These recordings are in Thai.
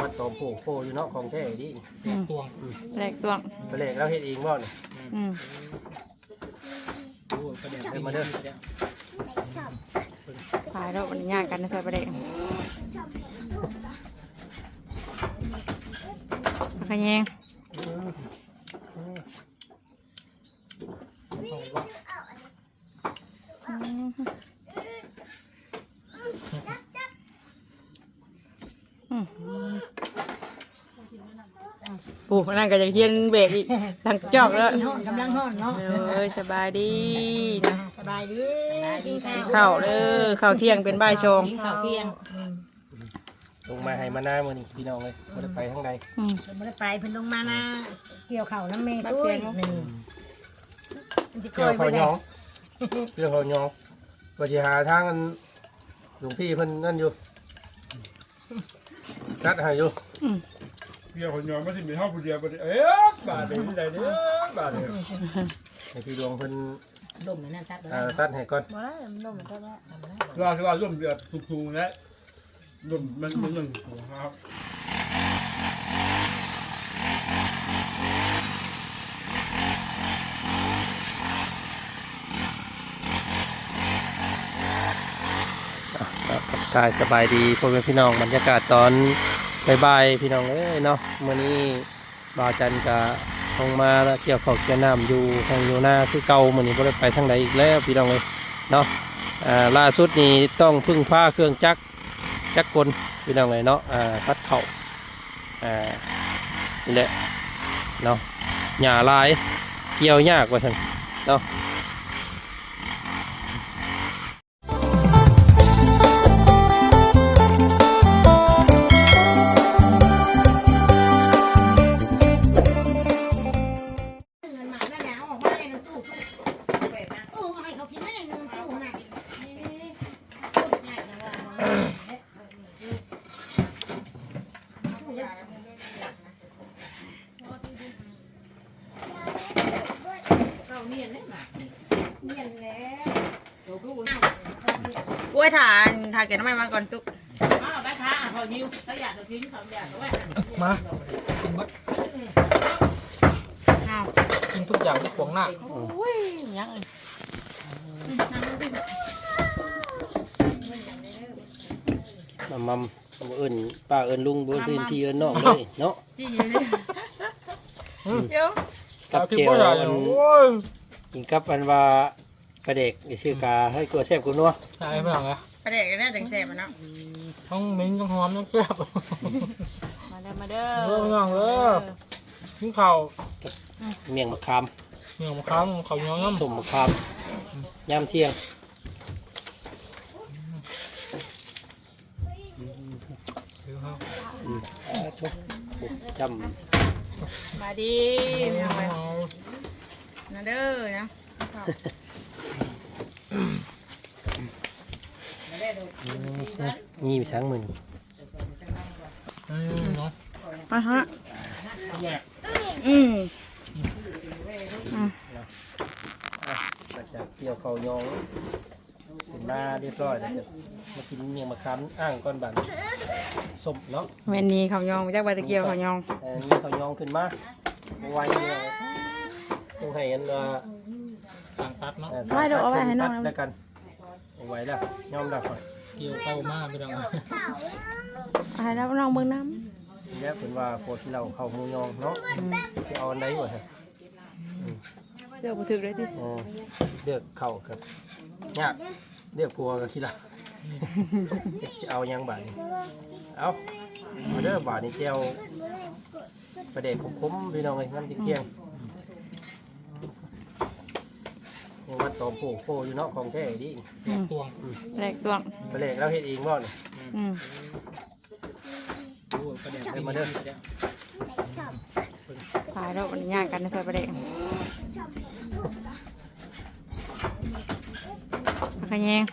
วัดตอมโผโผอยู่เนาะของแท้ดิอืมตวงแปลกตวงไปเลกแล้วเฮ็ดเองบ่เนี่ยอืมโอ้ยประเดี๋ยวเดินมาเด้อขายแล้วมันยากกันนะซอยประเด็กขะแยง อืมอืมโอ้ นั่นก็จะเทียนเบรกอีกทางจอกแล้วห้องกำลังห้องเนาะเอ้ยสบายดีนะสบายดีกินข้าวข้าวเด้อข้าวเที่ยงเป็นบ่ายชงกินข้าวเที่ยงลงมาให้มาหน้ามื้อนี้พี่น้องเลยบ่ได้ไปทางใดอืมเพิ่นบ่ได้ไปเพิ่นลงมานะเกี่ยวข้าวน้ำเมย์ตุ้ยนี่มันสิเกี่ยวไปเขาได้ยองเกี่ยวเขายองว่าสิหาทางอันหลวงพี่เพิ่นนั่นอยู่นัดให้อยู่อืมเดี๋ย วคนยอมไม่ถึงมีห้องผู้เดียวก็ได้เอ๊ะบาทเดียวที่ใดเนี่ยบาทเดียวให้พี่ดวงเพิ่นดมนั่นตัดเอ่อตัดให้ก่อนบ่ได้มันนมมันก็ได้ว่าคือว่าร่วมเดือดสูงๆแล้วร่วมมันมันหนึ่งครับกายสบายดีพ่อแม่พี่น้องบรรยากาศตอน บ่ายๆพี่น้องเอ้ยเนาะมื้อนี้บาจันก็ลงมาแล้วเกี่ยวข้าวเกี่ยวน้ำอยู่ทางอยู่หน้าคือเก่ามื้อนี้บ่ได้ไปทางใดอีกแล้วพี่น้องเอ้ยเนาะอ่าล่าสุดนี้ต้องพึ่งพาเครื่องจักรจักรกลพี่น้องเอ้ยเนาะอ่าพัดเข่าอ่านี่แหละเนาะหญ้าลายเกี่ยวยากว่าซั่นเนาะ นถ่านเก็บน้ำมันมาก่อนจุกอ้าวบ้าช้าเขายิ้วถ้าอยากจะทิ้งเขาอยากจะว่ามากินมัดอ้าวกินทุกอย่างที่ขวงหน้าโอ้ยยังมัมมัมบ่เอิ้นป้าเอิ้นลุงบ่เอิ้นพี่เอิ้นน้องเลยเนาะจี้เลยเดี๋ยวกับที่เจียวพ่อใหญ่อันโอ้ยกินกับอันว่าประเด็กชื่อกาให้กลัวแซ่บกูนัวใช่ไหมล่ะ ประเด็กกันแน่จังแซ่บมันเนาะต้องมิ้นต้องหอมต้องแซ่บ มาเด้อมาเด้อเออน้องเด้อกินข้าวเมี่ยงมะขามเหนียวมะขามข้าวเหนียวน้ำส้มมะขามยามเที่ยงเดี๋ยวครับอืมอ่าชุบจมาดีเอาไปมาเด้อนะำนี่มีสังมือนี่อืมเนาะมาฮะแยกอืมหลังจากเกี่ยวเขาวยองเป็นมาเรียบร้อยแล้วจะมากินเมี่ยงมะขามอ้างก้อนบันส้มเนาะเวนนี้เขาวยองมาจากบาตะเกียวเขาวยองอันนี้เขาวยองขึ้นมาเอาไว้เนี่ยต้องให้อันว่าต่างตัดเนาะเอ่อสายตัดแล้วกันเอาไว้แล้วยอมแล้วก่อน เกี่ยวเข้ามากไปดังอ่าแล้วน้องเบิ่งน้นี่แหละเป็นว่าโคที่เราเข้าหมูยองเนาะจะเอาอันใดวะฮะำเดี๋ยวบ่ถึกเลยดิเออเลือกเข้ากับยากเลือกกลัวกับขี้เราจะเอายังบาดนี้เอามาเด้อบาดนี้เจียวประเด็กขมๆพี่น้องเลยน้ำจิ้มเที่ยงยัง วัดตอมโผโผอยู่เนาะของแท้ดิอืมตวงแปลกตวงประเด็กเราเฮ็ดเองบ่เนี่ยอืมโอ้ยประเดี๋ยวเดินมาเด้อขายแล้วมันยากกันนะซอยประเด็กขะแยง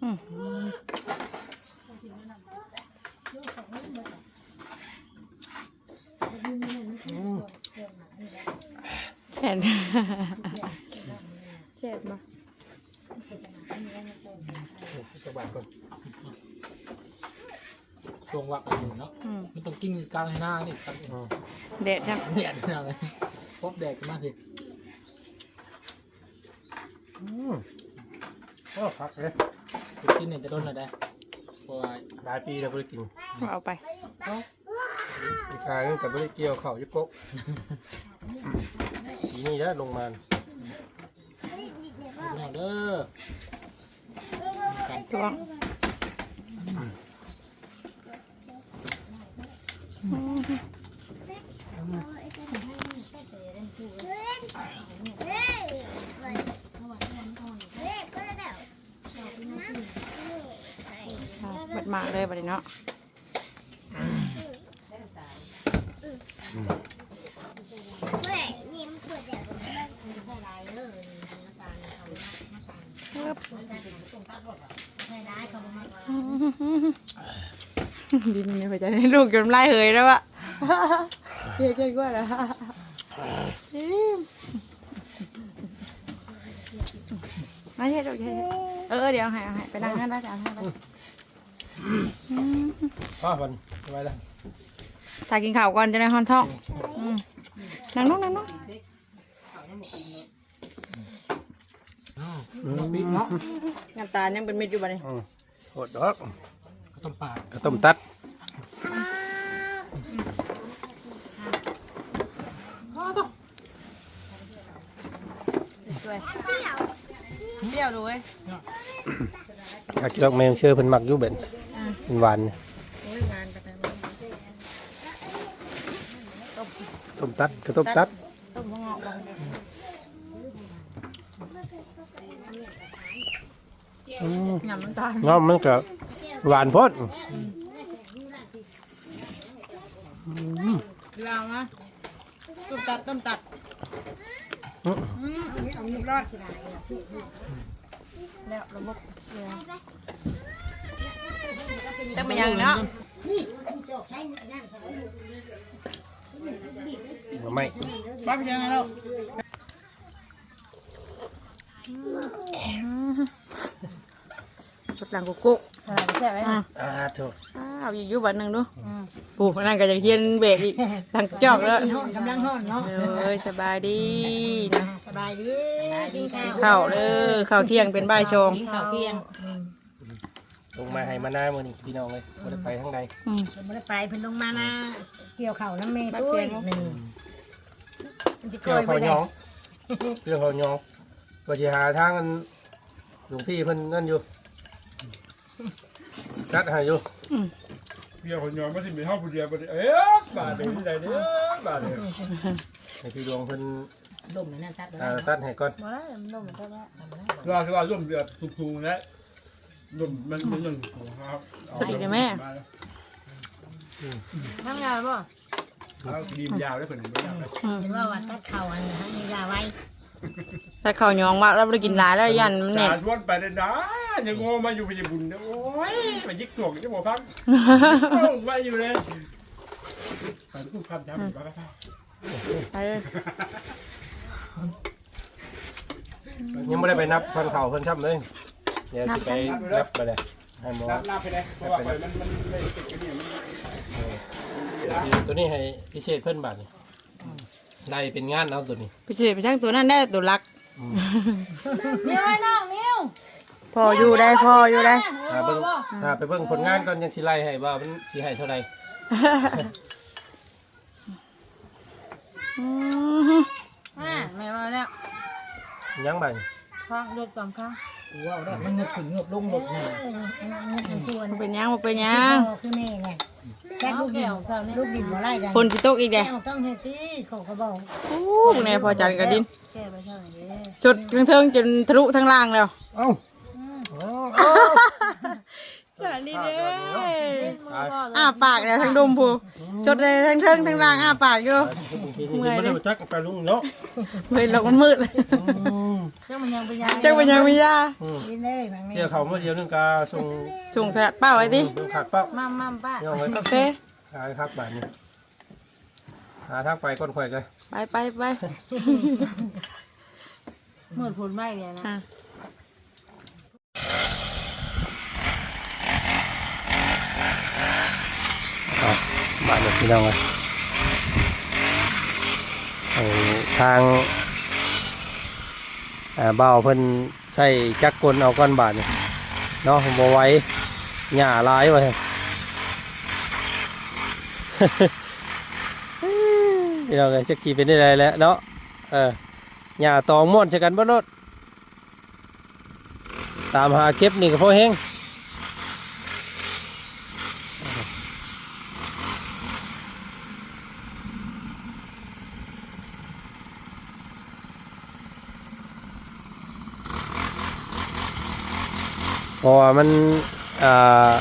อืมอืม แขนเจ็บบ่จังหวะก่อนช่วงวักอันหนึ่งเนาะอืมมันต้องกินกลางให้หน้านี่กลางอืมเด็ดครับแดดหน้าเลยพบแดดกันมากทีอืมโอ้พักเลยกินเนี่ยจะโดนอะไรได้เพราะว่าหลายปีแล้วไม่ได้กินเอาไป อีกครั้งกับไม่ได้เกี่ยวเข่ายุกก ปีนี้แล้วลงมาพี่น้องเด้อตัวบิดมากเลยบัดนี้เนาะ ดินเนี่ยไปจะให้ลูกจนไล่เหยแล้วอะเยอะเกินกว่าแล้วมาเฮ็ดโอเคเออเดี๋ยวให้เอาให้ไปนั่งนั่นแล้วจะเอาให้ไปอ้าวมันทำไมล่ะถ่ายกินข้าวก่อนจะได้ฮอนท้องอืมนั่งนุ่งนั่งนุ่ง ปีเนาะน้ำตาลยังเป็นเม็ดอยู่บัดนี้อืมโคตรดอกก็ต้องปาดกระต้มตัดด้วยเปรี้ยวดูเว้ยอยากกินดอกแมงเชื่อเพิ่นมักอยู่เบ็ดเป็นหวานเนี่ยโอ้ยงานกันไปต้มตัดกระต้มตัดต้มมะงอกบาง อืมยำน้ำตาลเนาะมันก็หวานโพดเรื่องนะต้มตัดต้มตัดอื้อเรียบร้อยแล้วระบบเสียแต่มันยังเนาะหน่อไม้บ้าไปยังไงเรา สุดหลังกุ๊กกุ๊กอะไรใช่ไหมอะอ่าโถเอาอีกอยู่บันหนึ่งดูปู่นั่นก็จะเฮียนเบรกอีกหลังจอกแล้วห้องกำลังห้องเนาะเอ้ยสบายดีนะสบายดีกินข้าวข้าวเด้อข้าวเที่ยงเป็นบ่ายชงกินข้าวเที่ยงลงมาให้มาหน้ามื้อนี้พี่น้องเลยบ่ได้ไปทางใดอืม เพิ่นบ่ได้ไปเพิ่นลงมานะเกี่ยวข้าวน้ำเมย์ตุ้ยนี่มันจะกเกี่ยวล้วยไปเขาได้ยองเกี่ยวเขายองว่าสิหาทางอันหลวงพี่เพิ่นนั่นอยู่จัดให้อยู่เพียคนยอมไม่สิมีห้องผู้เดียวบ่ได้เอ๊ะบาดเดียวที่ใดเนี่ยบาดเดียวให้พี่ดวงเพิ่นดมนั่นตัดอ่าตัดให้ก่อนบ่ได้มันนมใช่ปะว่าคือว่าร่วมเดือดทุกๆแล้วร่วมมันเป็นหนึ่งครับสวัสดีนะแม่ ทำงานป่ะเอาดีมยาวได้เพิ่นบ่ยาวได้เห็นว่าวัดตัดข้าวอันนี้ให้ยาไว้ ถ้าข้าวยองว่าเราไปกินหลายแล้วยันมันแน่นสาชวนไปได้นะยังโง่มาอยู่พยาบุญเนี่ยโอ้ยไปยิกถ่วงจะบอกพักต้องไปอยู่เลยไปทุกคำจำอยู่บ้างครับไปเลยยังไม่ได้ไปนับพันเข่าเพิ่นช้ำเลยเดี๋ยวสิไปนับไปเลยให้หมอนับนับไปเลยเพราะว่ามันมันไม่ติดกันเนี่ยมันสิตัวนี้ให้พิเศษเพิ่นบาทนี่ ได้เป็นงานเอาตัวนี้ไปเสียไปช่างตัวนั้นได้ตัวรัก นิ้วไอ้น้องนิ้วพออยู่ได้พออยู่ได้ถ้าเบิ่งถ้าไปเบิ่งผลงานก่อนยังสิไล่ให้ว่ามันสิให้เท่าใดอืมอ่าไม่ว่าแล้ว ยังบั ดฟังเด็กก่อนค่ะว้าวได้มันเงือบขึ้นเงือบลงหมดเนี่ยมันเป็นหยังมันเป็นหยังคือแม่ไงแค่ลูกดินลูกดินบ่ไล่กันฝนสิตกอีกเด้แก้วต้องเฮ็ดติเขาก็บอกโอ้แน่พอจันกับดินแก้ไปเท่าไหร่เด้สุดทั้งเทิงจนทะลุทั้งล่างแล้วเอ้า สวัสดีเด้อ้าปากแล้วทั้งดุมผู้สดเลยทั้งเทิงทั้งล่างอ้าปากอยู่เมื่อยเลยจักไปลุงเนาะเฮ้ยเรามันมืดเลยเจ้ามันยังไปยังจังเป็นยังมียากินเลยบางเดี๋ยวเขาเมื่อเดียวนึงกาส่งส่งสลัดเป้าไว้ดิเบิ่งขาดเป้ามั่มมั่มป้าเนี่ยเอาไว้โอเคขายครับบาทนี้หาทางไปก้นข่อยเลยไปไปไปเหมือนผลไม้เนี่ยนะ อะ เอาบ้าน บพี่น้องเลยทางเบาเพิ่นใส่จักรกลเอาก้อนบาทนี่เนาะบ่ไหว้หญ้าลายไว้พี่น้องเลยจะกี่เป็นได้ไรแล้วเนาะเออหญ้าตองม่วนใช่กันบ่รถตามหาเก็บนี่ก็พอแห้ง ราะว่ามันอ่า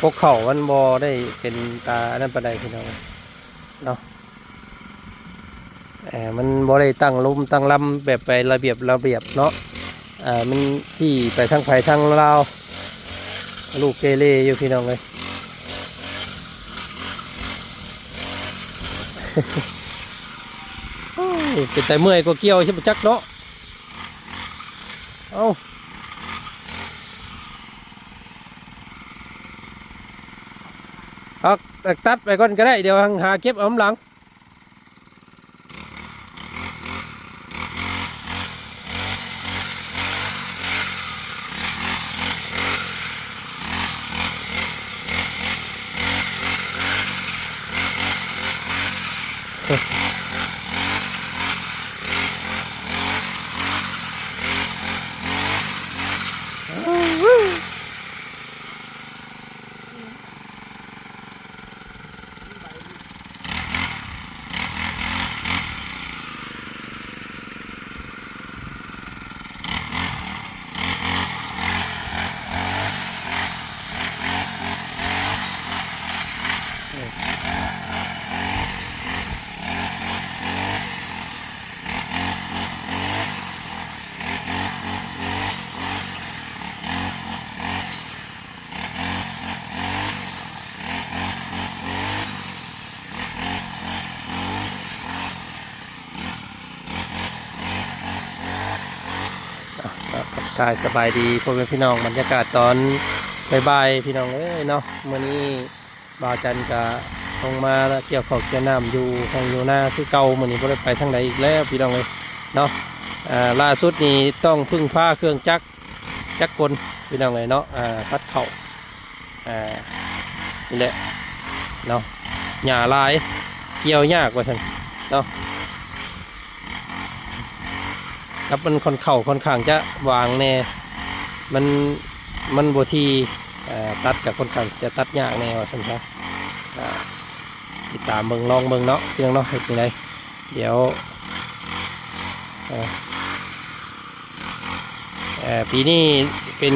พวกเขามันบอได้เป็นตาอันนั้นปานใดพี่น้องเนาะเอมันบอได้ตั้งลุมตั้งลำแบบไประเบียบระเบียบเนาะอ่ามันสี่ไปทางไผทางลาวลูกเกเรอยู่พี่น้องเลยโอ้ยเป็นแต่เมื่อยก็เกี่ยวใช่ไหมจักเนาะ เอ้า เอาตัดไปก่อนก็ได้เดี๋ยวหาเก็บเอาหลัง กายสบายดีพ่อแม่พี่น้องบรรยากาศตอนบ่ายๆพี่น้องเอ้ยเนาะมื้อนี้บ่าวจันก็ลงมาแล้วเกี่ยวข้าวเกี่ยวน้ำอยู่ทางอยู่หน้าคือเก่ามื้อนี้บ่ได้ไปทางใดอีกแล้วพี่น้องเอ้ยเนาะอ่าล่าสุดนี้ต้องพึ่งพาเครื่องจักรจักรกลพี่น้องเอ้ยเนาะอ่าตัดเข่าอ่านี่แหละเนาะหญ้าลายเกี่ยวยากว่าซั่นเนาะ ครับมันค่อนเข่าค่อนข้างจะวางแน่ มันมันบทีตัดกับค่อนข้างจะตัดยากแน่ว่าสันครับติดตามเบิงลองเบิงเนาะเพียงเนาะเห็นยังไงเดี๋ยวปีนี้เป็น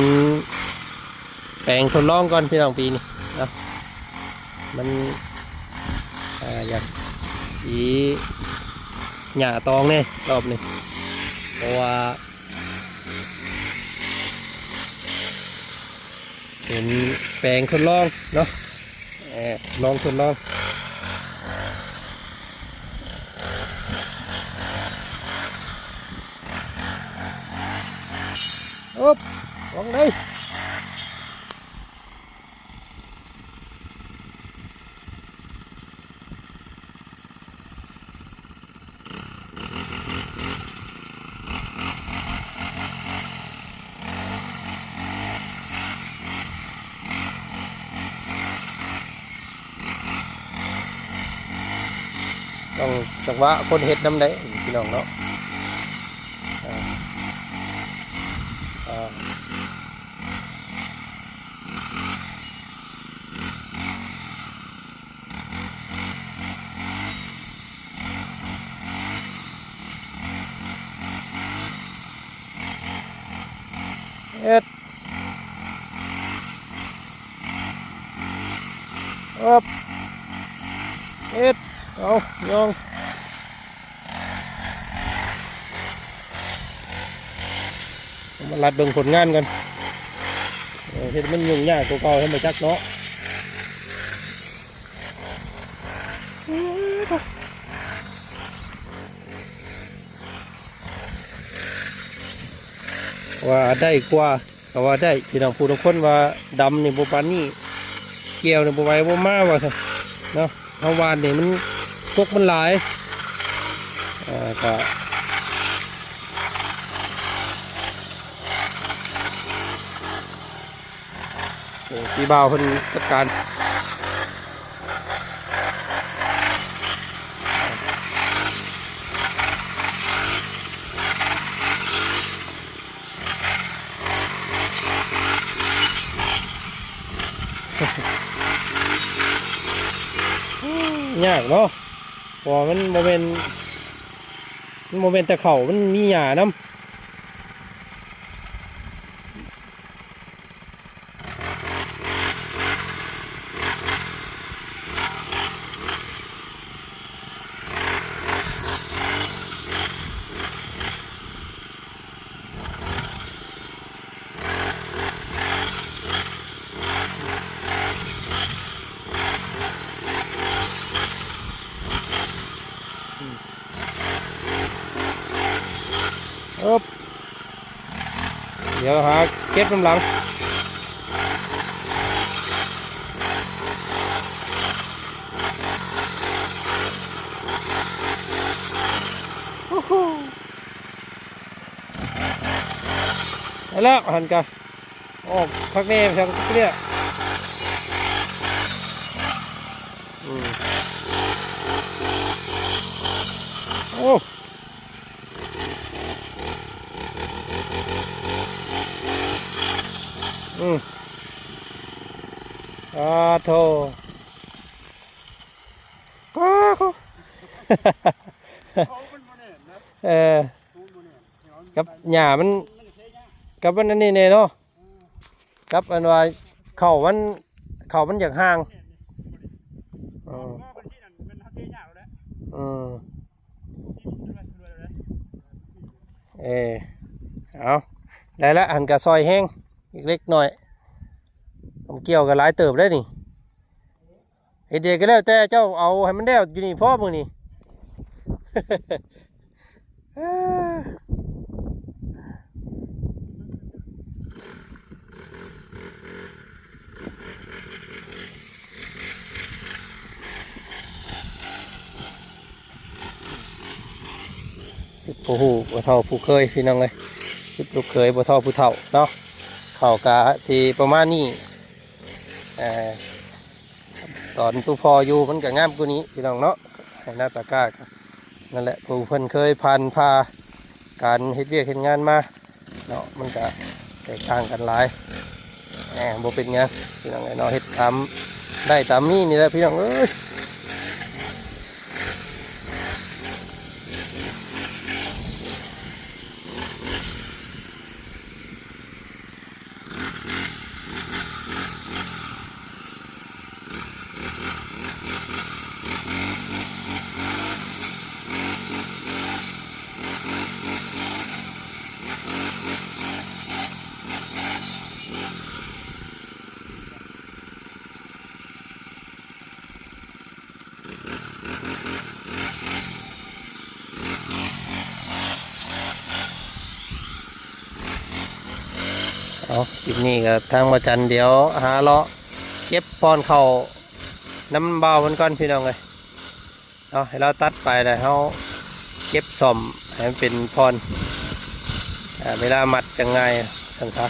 แปลงทดลองก่อนพี่น้องปีนี้นะมันเอ่ออยากสีหญ้าตองเนี่ยรอบนี้ เพราะว่าเป็นแปลงทดลองเนาะลองทดลองโอ๊บลองเลยต้อง จังหวะคนเห็ดน้ำได้พี่น้องเนาะเอ็ดอบเอ็ดเอายอง ลัดเบิ่งผลงานกันเห็นมันยุ่งยากตัวเก่าให้มาจักเนาะว่าได้กว่าก็ว่าได้พี่น้องผู้ทุกคนว่าดำในี่บปานนี่เกี่ยวในี่บไว้บมาว่าเนาะเมื่อวานนี่ยมันกกมันหลายอ่าก็ พี่บ่าวเพิ่นจัดการยากเนาะเพอมันโมเมนมันโมเมนแต่เข่ามันมีหยาน้ำอ๊บเดี๋ยวหาเก็บ น้ำหลังโอ้โหไปแล้วหันกันออกพักเน่ช่างเกลี้ยอืมโอ้ อืมอ่าโทก้าเขา เออกับหญ้ามันกับมันอันนี้เนี่ยเนาะกับอันว่าเข่ามันเข่ามันอยากห่างอืมอืมเออเอาได้ละหันกระซอยแห้งอีกเล็กหน่อยผมเกี่ยวกับหลายเติบได้นี่เฮ็ดเดียก็แล้วแต่เจ้าเอาให้มันแล้วอยู่นี่พ่อมึงนี่ สิบผู้หูบ่เท่าผู้เคยพี่น้องเลยสิบลูกเคยบ่เท่าผู้เฒ่าเนาะเข่ากะสีประมาณนี้เอ่อตอนตู้พออยู่มันก็งามกว่านี้พี่น้องเนาะให้หน้าตากล้า นั่นแหละผู้เพิ่นเคยผ่านพาการเฮ็ดเวียกเฮ็ดงานมาเนาะมันก็แตกต่างกันหลายแหมบ่เป็นหยังพี่น้องไอ้เนาะเฮ็ดตามได้ตามนี้นี่แหละพี่น้องเอ้ย ลิปนี้ก็ทางมาจันเดี๋ยวหาเลาะเก็บพรเข่าน้ำเบามันก้อนพี่น้องเลยเอาให้เราตัดไปเลยเขาเก็บสมให้มันเป็นพรเวลามัดจังไงสันซะ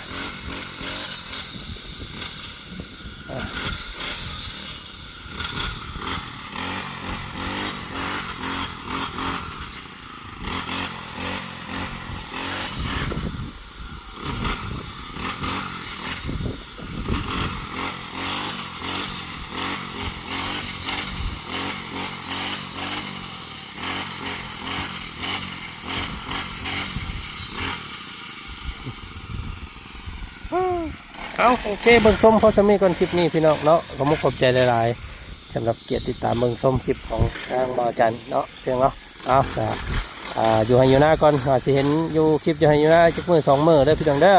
อะ เอาโอเคเบิ่งส้มเขาจะมีก่อนคลิปนี้พี่น้องเนาะขอมุกขอบใจหลายๆสำหรับเกียรติติดตามเบิ่งส้มคลิปของทางบอจันเนาะเพียงเนาะเอาจ้ะอยู่ให้อยู่หน้าก่อนอาสิเห็นอยู่คลิปอยู่ให้อยู่หน้าจักมือสองมือเด้อพี่น้องเด้อ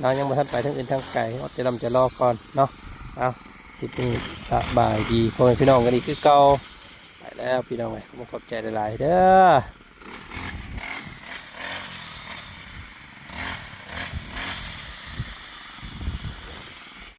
เรายังบ่ทันไปทางอื่นทางไกลอดจะลำจะรอก่อนเนาะเอาคลิปนี้สบายดีพ่อแม่พี่น้องกันอีกคือเก่าไปแล้วพี่น้องไงขอมุกขอบใจหลายๆเด้อ